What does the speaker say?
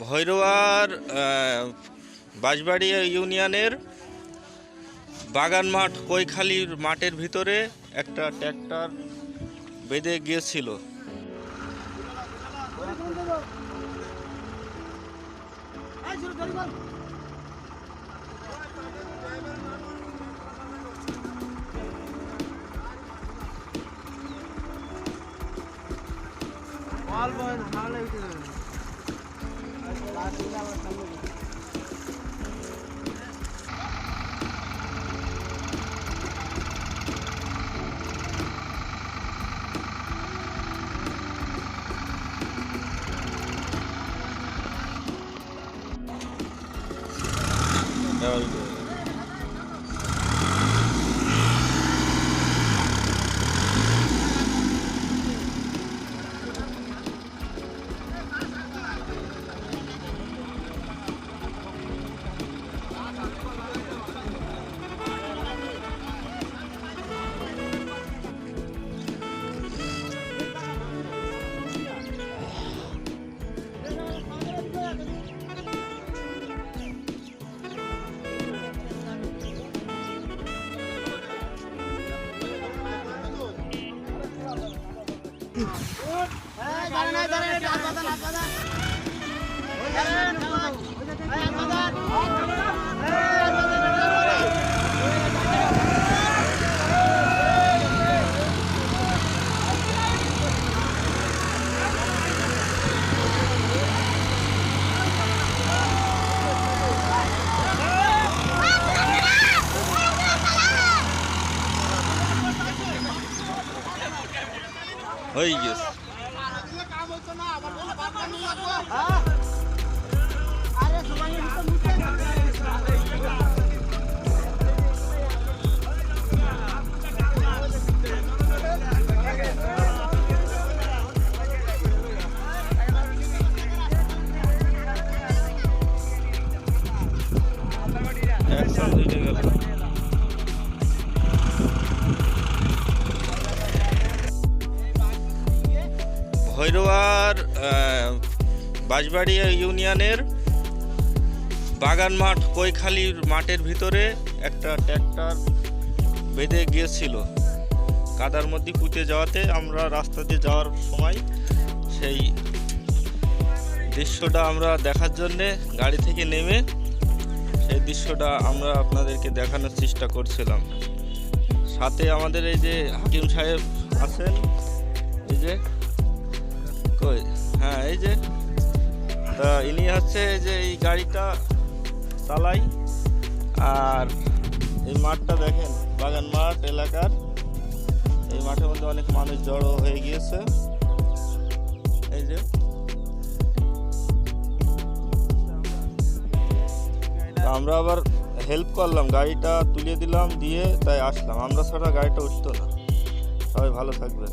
ভৈরওয়ার বাঁশবাড়িয়া ইউনিয়নের বাগান মাঠ কৈখালির মাঠের ভিতরে একটা ট্র্যাক্টর বেঁধে গিয়েছিল। That was good. হয়ে થઈ ગયું ভৈরওয়ার আহ, বাঁশবাড়ি ইউনিয়নের বাগান মাঠ কৈখালির মাঠের ভিতরে একটা ট্র্যাক্টর বেঁধে গিয়েছিল। কাদার মধ্যে পুঁতে যাওয়াতে আমরা রাস্তা দিয়ে যাওয়ার সময় সেই দৃশ্যটা আমরা দেখার জন্যে গাড়ি থেকে নেমে সেই দৃশ্যটা আমরা আপনাদেরকে দেখানোর চেষ্টা করছিলাম। সাথে আমাদের এই যে হাকিম সাহেব আছেন এই যে কই? হ্যাঁ এই যে ইনি হচ্ছে যে এই গাড়িটা চালাই। আর এই মাঠটা দেখেন, বাগান মাঠ এলাকার। এই মাঠের মধ্যে অনেক মানুষ জড়ো হয়ে গিয়েছে। এই যে। আমরা আবার হেল্প করলাম, গাড়িটা তুলে দিলাম, দিয়ে তাই আসলাম। আমরা ছাড়া গাড়িটা উঠতো না। সবাই ভালো থাকবেন।